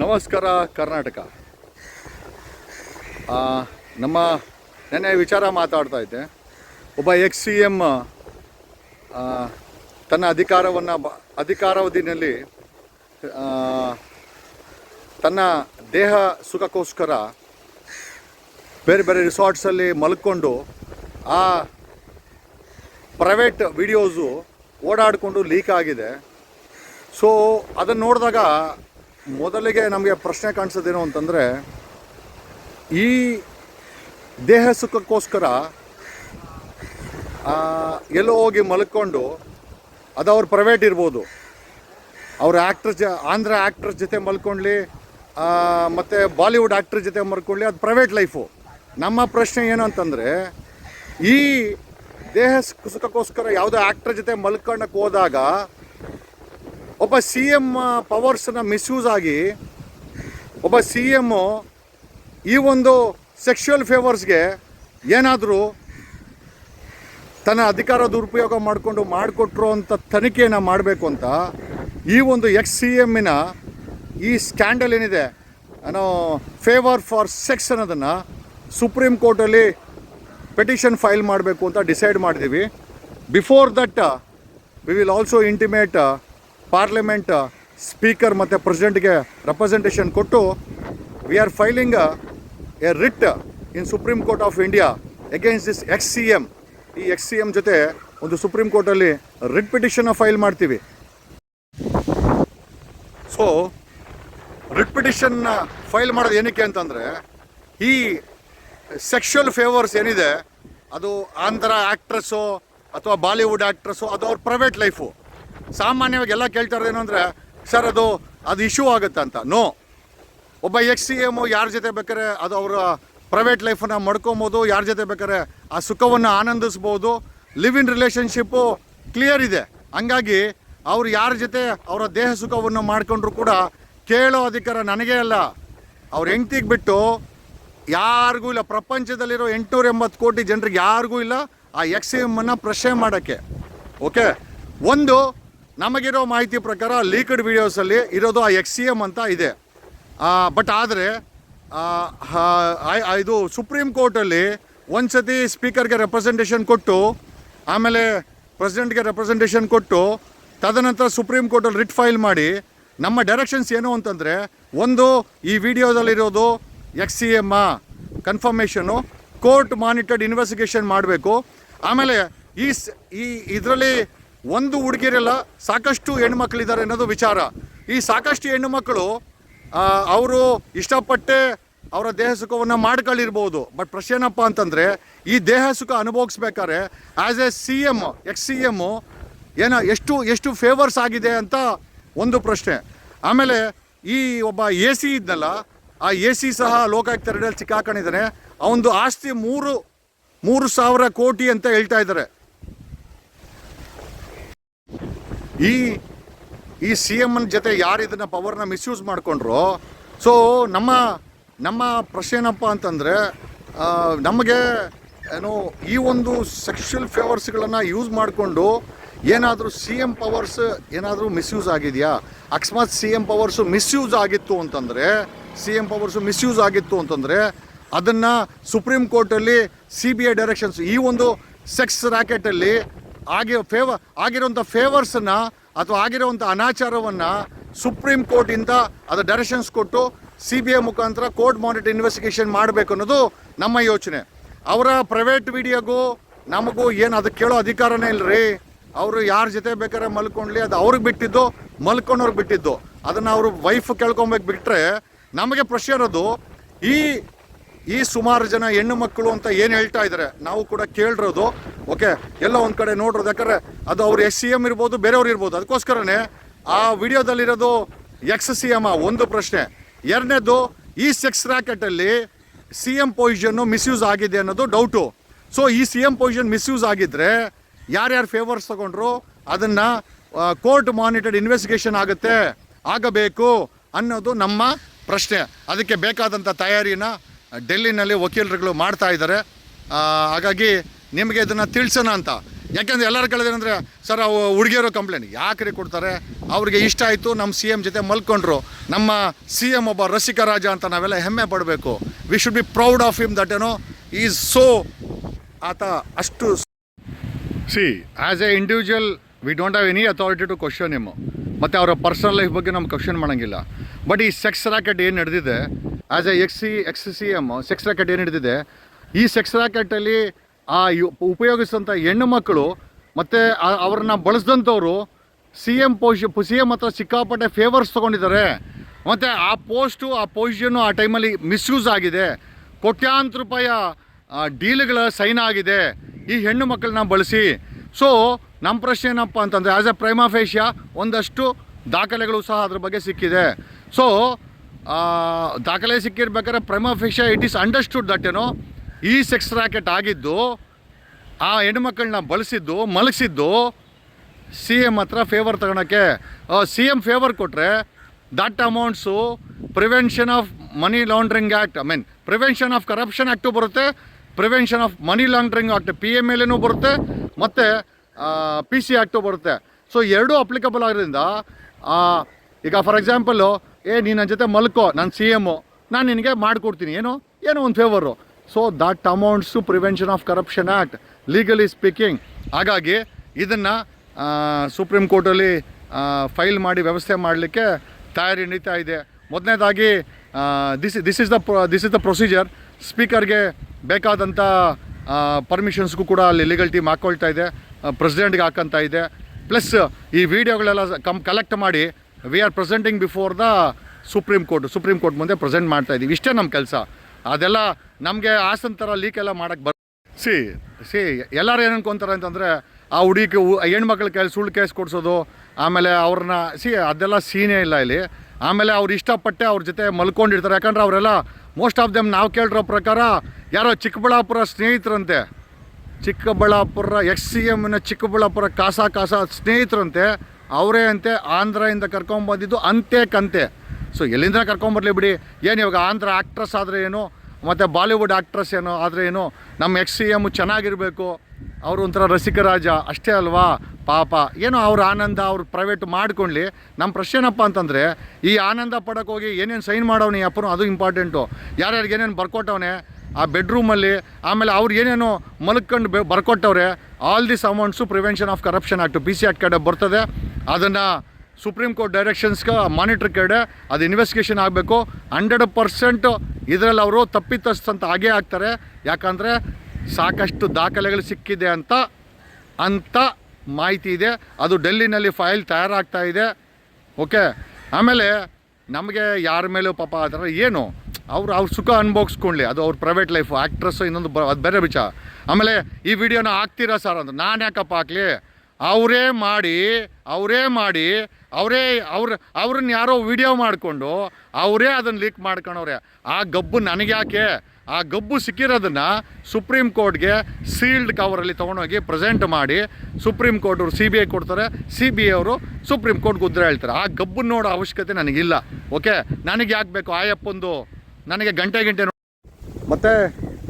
ನಮಸ್ಕಾರ, ಕರ್ನಾಟಕ. ನಮ್ಮ ನೆನ್ನೆ ವಿಚಾರ ಮಾತಾಡ್ತಾ ಇದ್ದೆ. ಒಬ್ಬ ಎಕ್ಸ್ ಸಿ ಎಂ ತನ್ನ ಅಧಿಕಾರವನ್ನು ಬ, ಅಧಿಕಾರಾವಧಿನಲ್ಲಿ ತನ್ನ ದೇಹ ಸುಖಕ್ಕೋಸ್ಕರ ಬೇರೆ ಬೇರೆ ರಿಸಾರ್ಟ್ಸಲ್ಲಿ ಮಲ್ಕೊಂಡು ಆ ಪ್ರೈವೇಟ್ ವಿಡಿಯೋಸು ಓಡಾಡಿಕೊಂಡು ಲೀಕ್ ಆಗಿದೆ. ಸೊ ಅದನ್ನು ನೋಡಿದಾಗ ಮೊದಲಿಗೆ ನಮಗೆ ಪ್ರಶ್ನೆ ಕಾಣಿಸೋದೇನು ಅಂತಂದರೆ, ಈ ದೇಹ ಸುಖಕ್ಕೋಸ್ಕರ ಎಲ್ಲೋ ಹೋಗಿ ಮಲ್ಕೊಂಡು ಅದು ಅವ್ರ ಪ್ರೈವೇಟ್ ಇರ್ಬೋದು. ಅವ್ರ ಆ್ಯಕ್ಟ್ರ್ ಜ, ಆಂಧ್ರ ಆ್ಯಕ್ಟ್ರ್ ಜೊತೆ ಮಲ್ಕೊಳ್ಳಿ ಮತ್ತು ಬಾಲಿವುಡ್ ಆ್ಯಕ್ಟ್ರ್ ಜೊತೆ ಮಲ್ಕೊಳ್ಳಿ ಅದು ಪ್ರೈವೇಟ್ ಲೈಫು ನಮ್ಮ ಪ್ರಶ್ನೆ ಏನು ಅಂತಂದರೆ, ಈ ದೇಹ ಸುಖ- ಸುಖಕ್ಕೋಸ್ಕರ ಯಾವುದೋ ಆ್ಯಕ್ಟ್ರ್ ಜೊತೆ ಮಲ್ಕೊಳ್ಳೋಕೆ ಹೋದಾಗ ಒಬ್ಬ ಸಿ ಎಂ ಪವರ್ಸನ್ನ ಮಿಸ್ಯೂಸ್ ಆಗಿ ಒಬ್ಬ ಸಿ ಎಮ್ಮು ಈ ಒಂದು ಸೆಕ್ಷುವಲ್ ಫೇವರ್ಸ್ಗೆ ಏನಾದರೂ ತನ್ನ ಅಧಿಕಾರ ದುರುಪಯೋಗ ಮಾಡಿಕೊಂಡು ಮಾಡಿಕೊಟ್ರು ಅಂತ ತನಿಖೆಯನ್ನು ಮಾಡಬೇಕು ಅಂತ ಈ ಒಂದು ಎಕ್ಸ್ ಸಿ ಎಮ್ಮಿನ ಈ ಸ್ಕ್ಯಾಂಡಲ್ ಏನಿದೆ, ಏನೋ ಫೇವರ್ ಫಾರ್ ಸೆಕ್ಸ್ ಅನ್ನೋದನ್ನು ಸುಪ್ರೀಂ ಕೋರ್ಟಲ್ಲಿ ಪೆಟಿಷನ್ ಫೈಲ್ ಮಾಡಬೇಕು ಅಂತ ಡಿಸೈಡ್ ಮಾಡಿದ್ದೀವಿ before that, we will also intimate parliament speaker ಮತ್ತು ಪ್ರೆಸಿಡೆಂಟ್ಗೆ ರೆಪ್ರೆಸೆಂಟೇಷನ್ ಕೊಟ್ಟು we are filing a writ in Supreme Court of India against this ex C M ಈ X C M ಜೊತೆ ಒಂದು ಸುಪ್ರೀಂ ಕೋರ್ಟಲ್ಲಿ ರಿಟ್ ಪಿಟಿಷನ್ನ ಫೈಲ್ ಮಾಡ್ತೀವಿ. ಸೊ ರಿಟ್ ಪಿಟಿಷನ್ನ ಫೈಲ್ ಮಾಡೋದು ಏನಕ್ಕೆ ಅಂತಂದರೆ, ಈ ಸೆಕ್ಷುವಲ್ ಫೇವರ್ಸ್ ಏನಿದೆ, ಅದು ಆಂಧ್ರ ಆ್ಯಕ್ಟ್ರೆಸ್ಸು ಅಥವಾ ಬಾಲಿವುಡ್ ಆ್ಯಕ್ಟ್ರೆಸ್ಸು ಅದು ಅವ್ರ ಪ್ರೈವೇಟ್ ಲೈಫು ಸಾಮಾನ್ಯವಾಗಿ ಎಲ್ಲ ಕೇಳ್ತಾ ಇರೋದೇನು ಅಂದರೆ, ಸರ್, ಅದು ಅದು ಇಶ್ಯೂ ಆಗುತ್ತೆ ಅಂತ. ನೋ ಒಬ್ಬ ಎಕ್ಸ್ ಸಿ ಎಮು ಯಾರ ಜೊತೆ ಬೇಕಾದ್ರೆ ಅದು ಅವರ ಪ್ರೈವೇಟ್ ಲೈಫನ್ನು ಮಡ್ಕೊಬೋದು, ಯಾರ ಜೊತೆ ಬೇಕಾದ್ರೆ ಆ ಸುಖವನ್ನು ಆನಂದಿಸ್ಬೋದು ಲಿವ್ ಇನ್ ರಿಲೇಷನ್ಶಿಪ್ಪು ಕ್ಲಿಯರ್ ಇದೆ. ಹಂಗಾಗಿ ಅವ್ರು ಯಾರ ಜೊತೆ ಅವರ ದೇಹ ಸುಖವನ್ನು ಮಾಡಿಕೊಂಡ್ರು ಕೂಡ ಕೇಳೋ ಅಧಿಕಾರ ನನಗೇ ಅಲ್ಲ. ಅವ್ರ ಹೆಂಡ್ತಿಗೆ ಬಿಟ್ಟು ಯಾರಿಗೂ ಇಲ್ಲ, ಪ್ರಪಂಚದಲ್ಲಿರೋ ಎಂಟುನೂರ ಎಂಬತ್ತು ಕೋಟಿ ಜನರಿಗೆ ಯಾರಿಗೂ ಇಲ್ಲ ಆ ಎಕ್ಸ್ ಎಮ್ಮನ್ನು ಪ್ರಶ್ನೆ ಮಾಡೋಕ್ಕೆ. ಓಕೆ ಒಂದು ನಮಗಿರೋ ಮಾಹಿತಿ ಪ್ರಕಾರ ಲೀಕ್ಡ್ ವಿಡಿಯೋಸಲ್ಲಿ ಇರೋದು ಆ ಎಕ್ಸ್ ಸಿ ಎಂ ಅಂತ ಇದೆ. ಬಟ್ ಆದರೆ ಇದು ಸುಪ್ರೀಂ ಕೋರ್ಟಲ್ಲಿ ಒಂದು ಸತಿ ಸ್ಪೀಕರ್ಗೆ ರೆಪ್ರೆಸೆಂಟೇಷನ್ ಕೊಟ್ಟು, ಆಮೇಲೆ ಪ್ರೆಸಿಡೆಂಟ್ಗೆ ರೆಪ್ರೆಸೆಂಟೇಷನ್ ಕೊಟ್ಟು, ತದನಂತರ ಸುಪ್ರೀಂ ಕೋರ್ಟಲ್ಲಿ ರಿಟ್ ಫೈಲ್ ಮಾಡಿ, ನಮ್ಮ ಡೈರೆಕ್ಷನ್ಸ್ ಏನು ಅಂತಂದರೆ, ಒಂದು, ಈ ವಿಡಿಯೋದಲ್ಲಿರೋದು ಎಕ್ಸ್ ಸಿ ಎಮ್ಮ ಕನ್ಫರ್ಮೇಷನು ಕೋರ್ಟ್ ಮಾನಿಟರ್ಡ್ ಇನ್ವೆಸ್ಟಿಗೇಷನ್ ಮಾಡಬೇಕು. ಆಮೇಲೆ ಈ, ಇದರಲ್ಲಿ ಒಂದು ಹುಡುಗಿರಲ್ಲ ಸಾಕಷ್ಟು ಹೆಣ್ಮಕ್ಳಿದ್ದಾರೆ ಅನ್ನೋದು ವಿಚಾರ. ಈ ಸಾಕಷ್ಟು ಹೆಣ್ಣುಮಕ್ಕಳು ಅವರು ಇಷ್ಟಪಟ್ಟೆ ಅವರ ದೇಹ ಸುಖವನ್ನು ಮಾಡ್ಕೊಳ್ಳಿರ್ಬೋದು. ಬಟ್ ಪ್ರಶ್ನೆ ಏನಪ್ಪ ಅಂತಂದರೆ, ಈ ದೇಹ ಸುಖ ಅನುಭವಿಸ್ಬೇಕಾದ್ರೆ as a C M X C M ಏನೋ ಎಷ್ಟು ಎಷ್ಟು ಫೇವರ್ಸ್ ಆಗಿದೆ ಅಂತ ಒಂದು ಪ್ರಶ್ನೆ. ಆಮೇಲೆ ಈ ಒಬ್ಬ ಎ ಸಿ ಇದ್ನಲ್ಲ, ಆ ಎ ಸಿ ಸಹ ಲೋಕಾಯುಕ್ತ ರೆಡಿಯಲ್ಲಿ ಸಿಕ್ಕಾಕೊಂಡಿದ್ದಾನೆ. ಅವನದು ಆಸ್ತಿ ಮೂರು ಮೂರು ಸಾವಿರ ಕೋಟಿ ಅಂತ ಹೇಳ್ತಾ ಇದ್ದಾರೆ. ಈ ಈ ಸಿ ಎಮ್ನ ಜೊತೆ ಯಾರು ಇದನ್ನ ಪವರ್ನ ಮಿಸ್ಯೂಸ್ ಮಾಡಿಕೊಂಡ್ರು ಸೊ ನಮ್ಮ ನಮ್ಮ ಪ್ರಶ್ನೆ ಏನಪ್ಪ ಅಂತಂದರೆ ನಮಗೆ ಏನು ಈ ಒಂದು ಸೆಕ್ಷುವಲ್ ಫೇವರ್ಸ್ಗಳನ್ನು ಯೂಸ್ ಮಾಡಿಕೊಂಡು ಏನಾದರೂ ಸಿ ಎಂ ಪವರ್ಸ್ ಏನಾದರೂ ಮಿಸ್ಯೂಸ್ ಆಗಿದೆಯಾ? ಅಕಸ್ಮಾತ್ ಸಿ ಎಂ ಪವರ್ಸು ಮಿಸ್ಯೂಸ್ ಆಗಿತ್ತು ಅಂತಂದರೆ ಸಿ ಎಂ ಪವರ್ಸು ಮಿಸ್ಯೂಸ್ ಆಗಿತ್ತು ಅಂತಂದರೆ, ಅದನ್ನು ಸುಪ್ರೀಂ ಕೋರ್ಟಲ್ಲಿ ಸಿ ಬಿ ಐ ಡೈರೆಕ್ಷನ್ಸ್ ಈ ಒಂದು ಸೆಕ್ಸ್ ರ್ಯಾಕೆಟಲ್ಲಿ ಆಗಿ ಫೇವ ಆಗಿರುವಂಥ ಫೇವರ್ಸನ್ನು ಅಥವಾ ಆಗಿರುವಂಥ ಅನಾಚಾರವನ್ನು ಸುಪ್ರೀಂ ಕೋರ್ಟಿಂದ ಅದು ಡೈರೆಕ್ಷನ್ಸ್ ಕೊಟ್ಟು ಸಿ ಬಿ ಐ ಮುಖಾಂತರ ಕೋರ್ಟ್ ಮಾನಿಟರ್ ಇನ್ವೆಸ್ಟಿಗೇಷನ್ ಮಾಡಬೇಕು ಅನ್ನೋದು ನಮ್ಮ ಯೋಚನೆ. ಅವರ ಪ್ರೈವೇಟ್ ವಿಡಿಯೋಗೂ ನಮಗೂ ಏನು ಅದಕ್ಕೆ ಕೇಳೋ ಅಧಿಕಾರನೇ ಇಲ್ಲರಿ ಅವರು ಯಾರ ಜೊತೆ ಬೇಕಾದ್ರೆ ಮಲ್ಕೊಂಡ್ಲಿ ಅದು ಅವ್ರಿಗೆ ಬಿಟ್ಟಿದ್ದು, ಮಲ್ಕೊಂಡವ್ರಿಗೆ ಬಿಟ್ಟಿದ್ದು. ಅದನ್ನು ಅವರು ವೈಫ್ ಕೇಳ್ಕೊಬೇಕು ಬಿಟ್ಟರೆ ನಮಗೆ ಪ್ರಶ್ನೆ ಇರೋದು, ಈ ಈ ಸುಮಾರು ಜನ ಹೆಣ್ಣು ಮಕ್ಕಳು ಅಂತ ಏನು ಹೇಳ್ತಾ ಇದ್ದಾರೆ ನಾವು ಕೂಡ ಕೇಳಿರೋದು. ಓಕೆ, ಎಲ್ಲ ಒಂದು ಕಡೆ ನೋಡ್ರೋದು. ಯಾಕಂದ್ರೆ ಅದು ಅವ್ರು ಎಸ್ ಸಿ ಎಂ ಇರ್ಬೋದು, ಬೇರೆಯವ್ರು ಇರ್ಬೋದು. ಅದಕ್ಕೋಸ್ಕರನೇ ಆ ವಿಡಿಯೋದಲ್ಲಿರೋದು ಎಕ್ಸ್ ಸಿ ಎಂ ಒಂದು ಪ್ರಶ್ನೆ. ಎರಡನೇದು, ಈ ಸೆಕ್ಸ್ ರ್ಯಾಕೆಟಲ್ಲಿ ಸಿ ಎಂ ಪೊಸಿಷನ್ನು ಮಿಸ್ಯೂಸ್ ಆಗಿದೆ ಅನ್ನೋದು ಡೌಟು ಸೊ ಈ ಸಿ ಎಂ ಪೊಸಿಷನ್ ಮಿಸ್ಯೂಸ್ ಆಗಿದ್ದರೆ ಯಾರ್ಯಾರು ಫೇವರ್ಸ್ ತಗೊಂಡ್ರು ಅದನ್ನು ಕೋರ್ಟ್ ಮಾನಿಟರ್ಡ್ ಇನ್ವೆಸ್ಟಿಗೇಷನ್ ಆಗುತ್ತೆ, ಆಗಬೇಕು ಅನ್ನೋದು ನಮ್ಮ ಪ್ರಶ್ನೆ. ಅದಕ್ಕೆ ಬೇಕಾದಂಥ ತಯಾರಿನ ಡೆಲ್ಲಿನಲ್ಲಿ ವಕೀಲರುಗಳು ಮಾಡ್ತಾ ಇದ್ದಾರೆ. ಹಾಗಾಗಿ ನಿಮಗೆ ಇದನ್ನು ತಿಳಿಸೋಣ ಅಂತ. ಯಾಕೆಂದರೆ ಎಲ್ಲರೂ ಕೇಳಿದ್ರೆ ಸರ್, ಅವು ಹುಡುಗಿಯರು ಕಂಪ್ಲೇಂಟ್ ಯಾಕ್ರಿ ಕೊಡ್ತಾರೆ? ಅವ್ರಿಗೆ ಇಷ್ಟ ಆಯಿತು ನಮ್ಮ ಸಿ ಎಂ ಜೊತೆ ಮಲ್ಕೊಂಡ್ರು. ನಮ್ಮ ಸಿ ಎಂ ಒಬ್ಬ ರಸಿಕ ರಾಜ ಅಂತ ನಾವೆಲ್ಲ ಹೆಮ್ಮೆ ಪಡಬೇಕು. We should be proud of him that ಏನೋ ಈಸ್ ಸೋ ಆತ ಅಷ್ಟು C as a individual we don't have any authority to question him ಮತ್ತು ಅವರ ಪರ್ಸನಲ್ ಲೈಫ್ ಬಗ್ಗೆ ನಮ್ಗೆ ಕ್ವಶನ್ ಮಾಡೋಂಗಿಲ್ಲ. ಬಟ್ ಈ ಸೆಕ್ಸ್ ರಾಕೆಟ್ ಏನು ನಡೆದಿದೆ as a X C X C M sex racket ಏನು ಹಿಡಿದಿದೆ? ಈ ಸೆಕ್ಸ್ ರಾಕೆಟಲ್ಲಿ ಆ ಉಪಯೋಗಿಸಿದಂಥ ಹೆಣ್ಣು ಮಕ್ಕಳು ಮತ್ತು ಅವ್ರನ್ನ ಬಳಸಿದಂಥವ್ರು ಸಿ ಎಂ ಪೋಶ್ ಸಿ ಎಂ ಹತ್ರ ಸಿಕ್ಕಾಪಟ್ಟೆ ಫೇವರ್ಸ್ ತೊಗೊಂಡಿದ್ದಾರೆ. ಮತ್ತು ಆ ಪೋಸ್ಟು ಆ ಪೊಸಿಷನ್ನು ಆ ಟೈಮಲ್ಲಿ ಮಿಸ್ಯೂಸ್ ಆಗಿದೆ. ಕೋಟ್ಯಾಂತರ ರೂಪಾಯ ಡೀಲ್ಗಳ ಸೈನ್ ಆಗಿದೆ. ಈ ಹೆಣ್ಣು ಮಕ್ಕಳನ್ನ ಬಳಸಿ. ಸೊ ನಮ್ಮ ಪ್ರಶ್ನೆ ಏನಪ್ಪ ಅಂತಂದರೆ ಆ್ಯಸ್ ಎ ಪ್ರೈಮಾಫೇಷಿಯಾ ಒಂದಷ್ಟು ದಾಖಲೆಗಳು ಸಹ ಅದ್ರ ಬಗ್ಗೆ ಸಿಕ್ಕಿದೆ. ಸೊ ದಾಖಲೆ ಸಿಕ್ಕಿರ್ಬೇಕಾದ್ರೆ prima facie it is understood that ಏನೋ ಈ ಸೆಕ್ಸ್ ರ್ಯಾಕೆಟ್ ಆಗಿದ್ದು, ಆ ಹೆಣ್ಮಕ್ಳನ್ನ ಬಳಸಿದ್ದು, ಮಲಗಿಸಿದ್ದು ಸಿ ಎಂ ಹತ್ರ ಫೇವರ್ ತಗೊಳಕ್ಕೆ ಸಿ ಎಂ ಫೇವರ್ ಕೊಟ್ಟರೆ that amounts prevention of money laundering act I mean prevention of corruption act ಬರುತ್ತೆ prevention of money laundering act P M L ಬರುತ್ತೆ, ಮತ್ತು ಪಿ ಸಿ ಆ್ಯಕ್ಟು ಬರುತ್ತೆ. ಸೊ ಎರಡೂ applicable ಆಗಿರೋದ್ರಿಂದ ಈಗ ಫಾರ್ ಎಕ್ಸಾಂಪಲ್ಲು ಏ ನೀನು ನನ್ನ ಜೊತೆ ಮಲ್ಕೋ, ನಾನು ಸಿ ಎಮ್ಮು ನಾನು ನಿನಗೆ ಮಾಡಿಕೊಡ್ತೀನಿ. ಏನು? ಏನೋ ಒಂದು favour so that amounts prevention of corruption act legally speaking ಹಾಗಾಗಿ, ಇದನ್ನು ಸುಪ್ರೀಂ ಕೋರ್ಟಲ್ಲಿ ಫೈಲ್ ಮಾಡಿ ವ್ಯವಸ್ಥೆ ಮಾಡಲಿಕ್ಕೆ ತಯಾರಿ ನಡೀತಾ ಇದೆ. ಮೊದಲನೇದಾಗಿ this this is the this is the procedure ಸ್ಪೀಕರ್ಗೆ ಬೇಕಾದಂಥ ಪರ್ಮಿಷನ್ಸ್ಗೂ ಕೂಡ ಅಲ್ಲಿ ಲೀಗಲ್ ಟೀಮ್ ಹಾಕ್ಕೊಳ್ತಾ ಇದೆ ಪ್ರೆಸಿಡೆಂಟ್ಗೆ ಹಾಕಂತ ಇದೆ. ಪ್ಲಸ್ ಈ ವಿಡಿಯೋಗಳೆಲ್ಲ ಕಮ್ ಕಲೆಕ್ಟ್ ಮಾಡಿ we are presenting before the supreme court supreme court ಮುಂದೆ ಪ್ರೆಸೆಂಟ್ ಮಾಡ್ತಾ ಇದ್ದೀವಿ ಇಷ್ಟೇ ನಮ್ಮ ಕೆಲಸ. ಅದೆಲ್ಲ ನಮಗೆ ಆಸನ್ ಥರ ಲೀಕ್ ಎಲ್ಲ ಮಾಡೋಕ್ಕೆ ಬರ್ ಸಿ. ಸಿ ಎಲ್ಲರೂ ಏನು ಅನ್ಕೊಂತಾರೆ ಅಂತಂದರೆ ಆ ಹುಡುಗಿ ಹೆಣ್ಮಕ್ಳ ಕೈಲಿ ಸುಳ್ಳು ಕೇಸ್ ಕೊಡಿಸೋದು ಆಮೇಲೆ ಅವ್ರನ್ನ ಸಿ ಅದೆಲ್ಲ ಸೀನೇ ಇಲ್ಲ ಇಲ್ಲಿ. ಆಮೇಲೆ ಅವ್ರು ಇಷ್ಟಪಟ್ಟೆ ಅವ್ರ ಜೊತೆ ಮಲ್ಕೊಂಡಿರ್ತಾರೆ. ಯಾಕಂದ್ರೆ ಅವರೆಲ್ಲ ಮೋಸ್ಟ್ ಆಫ್ ದೆಮ್ ನಾವು ಕೇಳಿರೋ ಪ್ರಕಾರ ಯಾರೋ ಚಿಕ್ಕಬಳ್ಳಾಪುರ ಸ್ನೇಹಿತರಂತೆ. ಚಿಕ್ಕಬಳ್ಳಾಪುರ ಎಕ್ಸ್ ಸಿ ಎಮ್ನ ಚಿಕ್ಕಬಳ್ಳಾಪುರ ಕಾಸ ಕಾಸ ಸ್ನೇಹಿತರಂತೆ. ಅವರೇ ಅಂತೆ ಆಂಧ್ರದಿಂದ ಕರ್ಕೊಂಬಂದಿದ್ದು ಅಂತೆ ಕಂತೆ. ಸೊ ಎಲ್ಲಿಂದ ಕರ್ಕೊಂಬರ್ಲಿ ಬಿಡಿ? ಏನು ಇವಾಗ ಆಂಧ್ರ ಆ್ಯಕ್ಟ್ರಸ್ ಆದರೆ ಏನು? ಮತ್ತು ಬಾಲಿವುಡ್ ಆ್ಯಕ್ಟ್ರಸ್ ಏನು? ಆದರೆ ಏನು? ನಮ್ಮ ಎಕ್ಸ್ ಸಿ ಎಂ ಚೆನ್ನಾಗಿರಬೇಕು. ಅವರು ಒಂಥರ ರಸಿಕರಾಜ ಅಷ್ಟೇ ಅಲ್ವಾ? ಪಾಪ. ಏನೋ ಅವ್ರ ಆನಂದ ಅವ್ರು ಪ್ರೈವೇಟ್ ಮಾಡ್ಕೊಳ್ಳಿ ನಮ್ಮ ಪ್ರಶ್ನೆ ಏನಪ್ಪ ಅಂತಂದರೆ, ಈ ಆನಂದ ಪಡೋಕ್ಕೆ ಹೋಗಿ ಏನೇನು ಸೈನ್ ಮಾಡೋನು ಅಪ್ಪನು? ಅದು ಇಂಪಾರ್ಟೆಂಟು ಯಾರ್ಯಾರಿಗೆ ಏನೇನು ಬರ್ಕೊಟ್ಟವನೆ? ಆ ಬೆಡ್ರೂಮಲ್ಲಿ ಆಮೇಲೆ ಅವ್ರು ಏನೇನೋ ಮಲ್ಕೊಂಡು ಬರ್ಕೊಟ್ಟವ್ರೆ all this amounts prevention of corruption act P C act ಕಡೆ ಬರ್ತದೆ. ಅದನ್ನು ಸುಪ್ರೀಂ ಕೋರ್ಟ್ ಡೈರೆಕ್ಷನ್ಸ್ಗೆ ಮಾನಿಟ್ರ್ ಕಡೆ ಅದು ಇನ್ವೆಸ್ಟಿಗೇಷನ್ ಆಗಬೇಕು. ಹಂಡ್ರೆಡ್ ಪರ್ಸೆಂಟ್ ಇದರಲ್ಲಿ ಅವರು ತಪ್ಪಿತಸ್ಥಂತ ಆಗೇ ಆಗ್ತಾರೆ. ಯಾಕಂದರೆ ಸಾಕಷ್ಟು ದಾಖಲೆಗಳು ಸಿಕ್ಕಿದೆ ಅಂತ ಅಂತ ಮಾಹಿತಿ ಇದೆ. ಅದು ಡೆಲ್ಲಿನಲ್ಲಿ ಫೈಲ್ ತಯಾರಾಗ್ತಾ ಇದೆ. ಓಕೆ ಆಮೇಲೆ ನಮಗೆ ಯಾರ ಮೇಲೂ ಪಾಪ ಆ ಥರ ಏನು? ಅವ್ರು, ಅವ್ರ ಸುಖ ಅನುಭವಿಸ್ಕೊಳ್ಳಿ ಅದು ಅವ್ರ ಪ್ರೈವೇಟ್ ಲೈಫು ಆ್ಯಕ್ಟ್ರಸ್ಸು ಇನ್ನೊಂದು ಬ, ಅದು ಬೇರೆ ವಿಚಾರ. ಆಮೇಲೆ ಈ ವಿಡಿಯೋನ ಹಾಕ್ತೀರಾ ಸರ್ ಅಂತ. ನಾನು ಯಾಕಪ್ಪ ಹಾಕ್ಲಿ? ಅವರೇ ಮಾಡಿ ಅವರೇ ಮಾಡಿ, ಅವರೇ ಅವ್ರ, ಅವ್ರನ್ನ ಯಾರೋ ವಿಡಿಯೋ ಮಾಡಿಕೊಂಡು ಅವರೇ ಅದನ್ನು ಲೀಕ್ ಮಾಡ್ಕೊಂಡವ್ರೆ ಆ ಗಬ್ಬು ನನಗೆ ಯಾಕೆ ಆ ಗಬ್ಬು ಸಿಕ್ಕಿರೋದನ್ನು ಸುಪ್ರೀಂ ಕೋರ್ಟ್ಗೆ ಸೀಲ್ಡ್ ಕವರಲ್ಲಿ ತೊಗೊಂಡೋಗಿ ಪ್ರೆಸೆಂಟ್ ಮಾಡಿ ಸುಪ್ರೀಂ ಕೋರ್ಟ್ ಅವರು ಸಿ ಬಿ ಐ ಕೊಡ್ತಾರೆ, ಸಿ ಬಿ ಐ ಅವರು ಸುಪ್ರೀಂ ಕೋರ್ಟ್ಗೆ ಉದ್ರೆ ಹೇಳ್ತಾರೆ. ಆ ಗಬ್ಬು ನೋಡೋ ಅವಶ್ಯಕತೆ ನನಗಿಲ್ಲ. ಓಕೆ? ನನಗೆ ಯಾಕೆ ಬೇಕು? ಆಯಪ್ಪಂದು ನನಗೆ ಗಂಟೆ ಗಂಟೆ ಮತ್ತು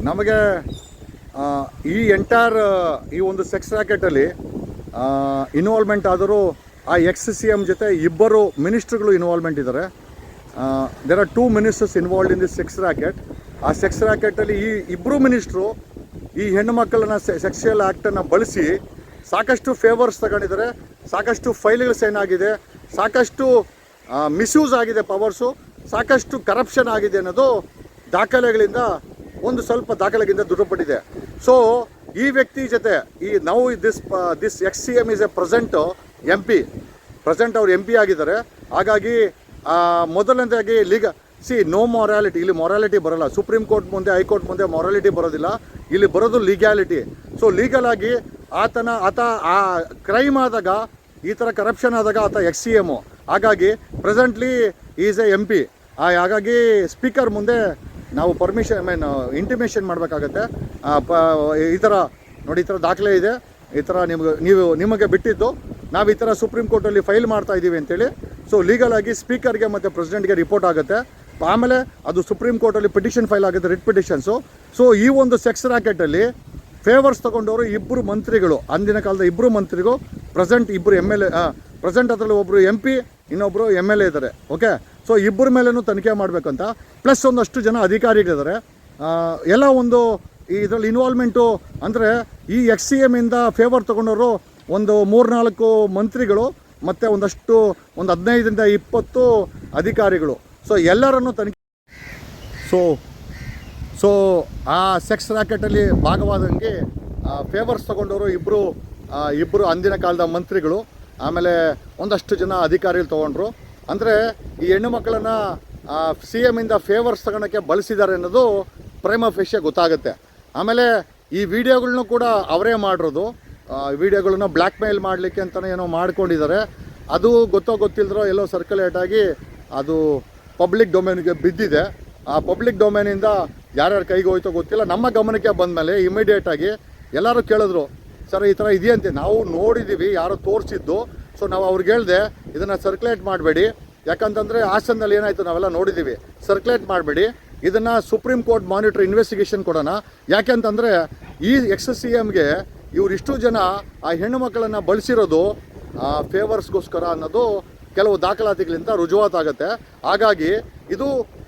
ನಮಗೆ ಈ ಎಂಟೈರ್, ಈ ಒಂದು ಸೆಕ್ಸ್ ರ್ಯಾಕೆಟಲ್ಲಿ ಇನ್ವಾಲ್ವ್ಮೆಂಟ್ ಆದರೂ ಆ ಎಕ್ಸ್ ಸಿ ಎಂ ಜೊತೆ ಇಬ್ಬರು ಮಿನಿಸ್ಟ್ರುಗಳು ಇನ್ವಾಲ್ವ್ಮೆಂಟ್ ಇದ್ದಾರೆ. There are two ministers involve in this sex racket ಆ ಸೆಕ್ಸ್ ರ್ಯಾಕೆಟಲ್ಲಿ ಈ ಇಬ್ಬರು ಮಿನಿಸ್ಟ್ರು ಈ ಹೆಣ್ಣು ಮಕ್ಕಳನ್ನ ಸೆಕ್ಸುಯಲ್ ಆ್ಯಕ್ಟನ್ನು ಬಳಸಿ ಸಾಕಷ್ಟು ಫೇವರ್ಸ್ ತಗೊಂಡಿದ್ದಾರೆ. ಸಾಕಷ್ಟು ಫೈಲ್ಗಳು ಸೈನ್ ಆಗಿದೆ. ಸಾಕಷ್ಟು ಮಿಸ್ಯೂಸ್ ಆಗಿದೆ ಪವರ್ಸು ಸಾಕಷ್ಟು ಕರಪ್ಷನ್ ಆಗಿದೆ ಅನ್ನೋದು ದಾಖಲೆಗಳಿಂದ ಒಂದು ಸ್ವಲ್ಪ ದಾಖಲೆಗಿಂತ ದೃಢಪಟ್ಟಿದೆ. ಸೊ ಈ ವ್ಯಕ್ತಿ ಜೊತೆ ಈ now this this X C M is a present M P present ಅವ್ರು ಎಂ ಪಿ ಆಗಿದ್ದಾರೆ. ಹಾಗಾಗಿ ಮೊದಲನೇದಾಗಿ ಲೀಗ ಸಿ ನೋ ಮೊರಾಲಿಟಿ ಇಲ್ಲಿ ಮೊರಾಲಿಟಿ ಬರಲ್ಲ. ಸುಪ್ರೀಂ ಕೋರ್ಟ್ ಮುಂದೆ ಹೈಕೋರ್ಟ್ ಮುಂದೆ ಮೊರಾಲಿಟಿ ಬರೋದಿಲ್ಲ. ಇಲ್ಲಿ ಬರೋದು ಲೀಗ್ಯಾಲಿಟಿ ಸೊ ಲೀಗಲ್ ಆಗಿ ಆತನ, ಆತ, ಆ ಕ್ರೈಮ್ ಆದಾಗ, ಈ ಥರ ಕರಪ್ಷನ್ ಆದಾಗ ಆತ ಎಕ್ಸ್ ಸಿ ಎಂ ಹಾಗಾಗಿ presently is a M P ಹಾಗಾಗಿ ಸ್ಪೀಕರ್ ಮುಂದೆ ನಾವು ಪರ್ಮಿಷನ್ ಐ ಮೀನ್ ಇಂಟಿಮೇಷನ್ ಮಾಡಬೇಕಾಗತ್ತೆ. ಈ ಥರ ನೋಡಿ, ಈ ಥರ ದಾಖಲೆ ಇದೆ. ಈ ಥರ ನಿಮ್ಗೆ, ನೀವು, ನಿಮಗೆ ಬಿಟ್ಟಿದ್ದು. ನಾವು ಈ ಥರ ಸುಪ್ರೀಂ ಕೋರ್ಟಲ್ಲಿ ಫೈಲ್ ಮಾಡ್ತಾ ಇದ್ದೀವಿ ಅಂತೇಳಿ. ಸೊ ಲೀಗಲ್ ಆಗಿ ಸ್ಪೀಕರ್ಗೆ ಮತ್ತು ಪ್ರೆಸಿಡೆಂಟ್ಗೆ ರಿಪೋರ್ಟ್ ಆಗುತ್ತೆ. ಆಮೇಲೆ ಅದು ಸುಪ್ರೀಂ ಕೋರ್ಟಲ್ಲಿ ಪಿಟಿಷನ್ ಫೈಲ್ ಆಗುತ್ತೆ ರಿಟ್ ಪಿಟಿಷನ್ಸು ಸೊ ಈ ಒಂದು ಸೆಕ್ಸ್ ರ್ಯಾಕೆಟಲ್ಲಿ ಫೇವರ್ಸ್ ತಗೊಂಡವರು ಇಬ್ಬರು ಮಂತ್ರಿಗಳು. ಅಂದಿನ ಕಾಲದ ಇಬ್ಬರು ಮಂತ್ರಿಗಳು ಪ್ರೆಸೆಂಟ್ ಇಬ್ಬರು ಎಂ ಎಲ್ ಎ ಪ್ರೆಸೆಂಟ್ ಅದರಲ್ಲಿ ಒಬ್ಬರು ಎಂ ಪಿ ಇನ್ನೊಬ್ಬರು ಎಂ ಎಲ್ ಎ ಇದ್ದಾರೆ ಓಕೆ ಸೊ ಇಬ್ಬರ ಮೇಲೂ ತನಿಖೆ ಮಾಡಬೇಕಂತ. ಪ್ಲಸ್ ಒಂದಷ್ಟು ಜನ ಅಧಿಕಾರಿಗಳಿದ್ದಾರೆ. ಎಲ್ಲ ಒಂದು ಈ ಇದರಲ್ಲಿ ಇನ್ವಾಲ್ವ್ಮೆಂಟು ಅಂದರೆ ಈ ಎಕ್ಸ್ ಸಿ ಇಂದ ಫೇವರ್ ತೊಗೊಂಡವರು ಒಂದು ಮೂರ್ನಾಲ್ಕು ಮಂತ್ರಿಗಳು ಮತ್ತು ಒಂದಷ್ಟು ಒಂದು ಹದಿನೈದರಿಂದ ಇಪ್ಪತ್ತು ಅಧಿಕಾರಿಗಳು. ಸೊ ಎಲ್ಲರನ್ನು ತನಿಖೆ ಸೊ ಸೊ ಆ ಸೆಕ್ಸ್ ರ್ಯಾಕೆಟಲ್ಲಿ ಭಾಗವಾದಂಗೆ ಫೇವರ್ಸ್ ತೊಗೊಂಡವರು ಇಬ್ಬರು ಇಬ್ಬರು ಅಂದಿನ ಕಾಲದ ಮಂತ್ರಿಗಳು. ಆಮೇಲೆ ಒಂದಷ್ಟು ಜನ ಅಧಿಕಾರಿಗಳು ತೊಗೊಂಡ್ರು. ಅಂದರೆ ಈ ಹೆಣ್ಣು ಮಕ್ಕಳನ್ನು ಸಿ ಇಂದ ಫೇವರ್ಸ್ ತಗೊಳಕ್ಕೆ ಬಳಸಿದ್ದಾರೆ ಅನ್ನೋದು ಪ್ರೇಮ ಫೇಷ್ಯ ಗೊತ್ತಾಗುತ್ತೆ. ಆಮೇಲೆ ಈ ವಿಡಿಯೋಗಳನ್ನು ಕೂಡ ಅವರೇ ಮಾಡಿರೋದು. ವಿಡಿಯೋಗಳನ್ನ ಬ್ಲ್ಯಾಕ್ ಮೇಲ್ ಮಾಡಲಿಕ್ಕೆ ಅಂತಲೇ ಏನೋ ಮಾಡ್ಕೊಂಡಿದ್ದಾರೆ ಅದು ಗೊತ್ತೋ ಗೊತ್ತಿಲ್ಲದ್ರೋ ಎಲ್ಲೋ ಸರ್ಕ್ಯುಲೇಟ್ ಆಗಿ ಅದು ಪಬ್ಲಿಕ್ ಡೊಮೇನ್ಗೆ ಬಿದ್ದಿದೆ. ಆ ಪಬ್ಲಿಕ್ ಡೊಮೇನಿಂದ ಯಾರ್ಯಾರ ಕೈಗೆ ಹೋಯ್ತೋ ಗೊತ್ತಿಲ್ಲ. ನಮ್ಮ ಗಮನಕ್ಕೆ ಬಂದಮೇಲೆ ಇಮಿಡಿಯೇಟಾಗಿ ಎಲ್ಲರೂ ಕೇಳಿದ್ರು, ಸರ್, ಈ ಥರ ಇದೆಯಂತೆ? ನಾವು ನೋಡಿದ್ದೀವಿ ಯಾರೋ ತೋರಿಸಿದ್ದು. ಸೊ ನಾವು ಅವ್ರಿಗೆ ಹೇಳ್ದೆ, ಇದನ್ನು ಸರ್ಕ್ಯುಲೇಟ್ ಮಾಡಬೇಡಿ. ಯಾಕಂತಂದರೆ ಹಾಸನದಲ್ಲಿ ಏನಾಯಿತು ನಾವೆಲ್ಲ ನೋಡಿದ್ದೀವಿ ಸರ್ಕ್ಯುಲೇಟ್ ಮಾಡಬೇಡಿ. ಇದನ್ನು ಸುಪ್ರೀಂ ಕೋರ್ಟ್ ಮಾನಿಟರ್ ಇನ್ವೆಸ್ಟಿಗೇಷನ್ ಕೊಡೋಣ. ಯಾಕೆಂತಂದರೆ ಈ ಎಕ್ಸ್ ಸಿ ಎಮ್ಗೆ ಇವರಿಷ್ಟು ಜನ ಆ ಹೆಣ್ಣು ಮಕ್ಕಳನ್ನು ಬಳಸಿರೋದು ಫೇವರ್ಸ್ಗೋಸ್ಕರ ಅನ್ನೋದು ಕೆಲವು ದಾಖಲಾತಿಗಳಿಂದ ರುಜುವಾತಾಗುತ್ತೆ ಹಾಗಾಗಿ ಇದು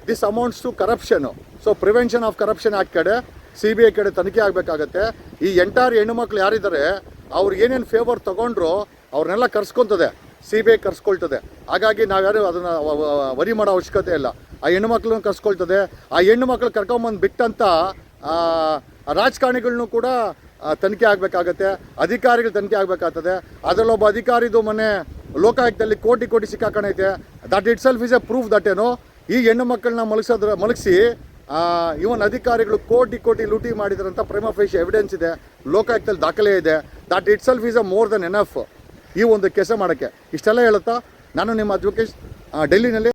this amounts to corruption so prevention of corruption act ಕಡೆ ಸಿ ಬಿ ಐ ಕಡೆ ತನಿಖೆ ಆಗಬೇಕಾಗತ್ತೆ. ಈ ಎಂಟಾರು ಹೆಣ್ಣು ಮಕ್ಳು ಯಾರಿದ್ದಾರೆ, ಅವ್ರು ಏನೇನು ಫೇವರ್ ತಗೊಂಡ್ರು ಅವ್ರನ್ನೆಲ್ಲ ಕರ್ಸ್ಕೊತದೆ. ಸಿ ಬಿ ಐ ಕರ್ಸ್ಕೊಳ್ತದೆ. ಹಾಗಾಗಿ ನಾವ್ಯಾರು ಅದನ್ನು ವರಿ ಮಾಡೋ ಅವಶ್ಯಕತೆ ಇಲ್ಲ. ಆ ಹೆಣ್ಣು ಮಕ್ಕಳನ್ನು ಕರ್ಸ್ಕೊಳ್ತದೆ. ಆ ಹೆಣ್ಣು ಮಕ್ಳು ಕರ್ಕೊಂಬಂದು ಬಿಟ್ಟಂತ ರಾಜಕಾರಣಿಗಳನ್ನೂ ರಾಜಕಾರಣಿಗಳ್ನು ಕೂಡ ತನಿಖೆ ಆಗಬೇಕಾಗತ್ತೆ. ಅಧಿಕಾರಿಗಳು ತನಿಖೆ ಆಗಬೇಕಾಗ್ತದೆ. ಅದರಲ್ಲೊಬ್ಬ ಅಧಿಕಾರಿದು ಮನೆ ಲೋಕಾಯುಕ್ತದಲ್ಲಿ ಕೋಟಿ ಕೋಟಿ ಸಿಕ್ಕಾಕಣೈತೆ that itself is a proof that ಏನು ಈ ಹೆಣ್ಣು ಮಕ್ಕಳನ್ನ ಮಲಗಿಸೋದ್ರ, ಮಲಗಿಸಿ ಇವನ್ ಅಧಿಕಾರಿಗಳು ಕೋಟಿ ಕೋಟಿ ಲೂಟಿ ಮಾಡಿದ್ರಂತ ಪ್ರೇಮ ಫೇಶ್ ಎವಿಡೆನ್ಸ್ ಇದೆ. ಲೋಕಾಯುಕ್ತದಲ್ಲಿ ದಾಖಲೆ ಇದೆ. That itself is a more than enough ಈ ಒಂದು ಕೆಲಸ ಮಾಡೋಕ್ಕೆ. ಇಷ್ಟೆಲ್ಲ ಹೇಳುತ್ತಾ ನಾನು ನಿಮ್ಮ ಅಡ್ವೊಕೇಟ್ ಡೆಲ್ಲಿನಲ್ಲಿ